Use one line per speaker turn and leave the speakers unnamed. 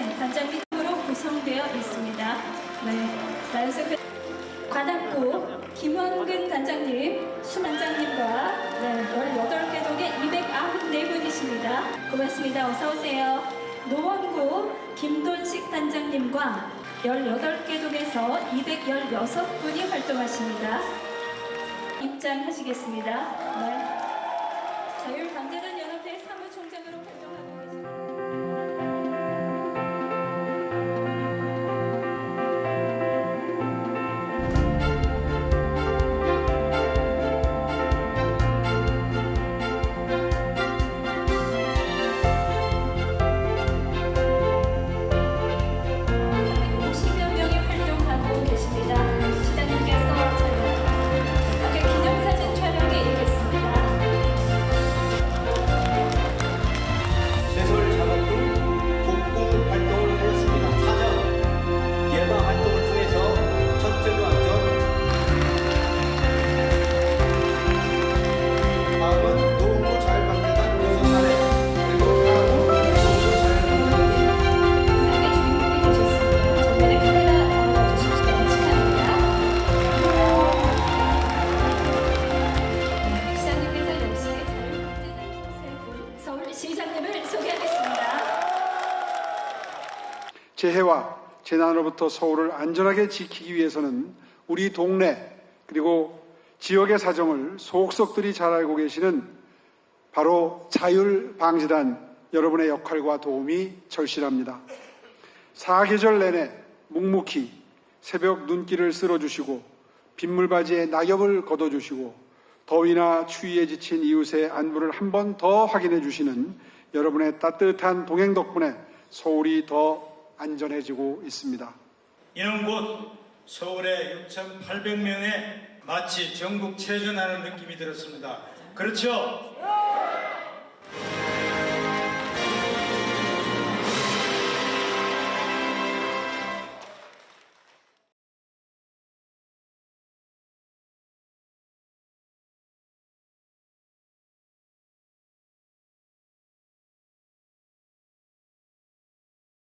는 단장 밑으로 구성되어 있습니다. 네, 나연석 관악구 그 김원근 단장님, 수 단장님과 네, 18개 동에 294분이십니다. 고맙습니다. 어서오세요. 노원구 김돈식 단장님과 18개 동에서 216분이 활동하십니다. 입장하시겠습니다.
네.
자율강제단연합회 사무총장으로 활동하고 시장님을 소개하겠습니다.
재해와 재난으로부터 서울을 안전하게 지키기 위해서는 우리 동네 그리고 지역의 사정을 속속들이 잘 알고 계시는 바로 자율방지단 여러분의 역할과 도움이 절실합니다. 사계절 내내 묵묵히 새벽 눈길을 쓸어주시고 빗물바지에 낙엽을 걷어주시고 더위나 추위에 지친 이웃의 안부를 한 번 더 확인해 주시는 여러분의 따뜻한 동행 덕분에 서울이 더 안전해지고 있습니다.
이는 곧 서울의 6,800명에 마치 전국 체전하는 느낌이 들었습니다. 그렇죠?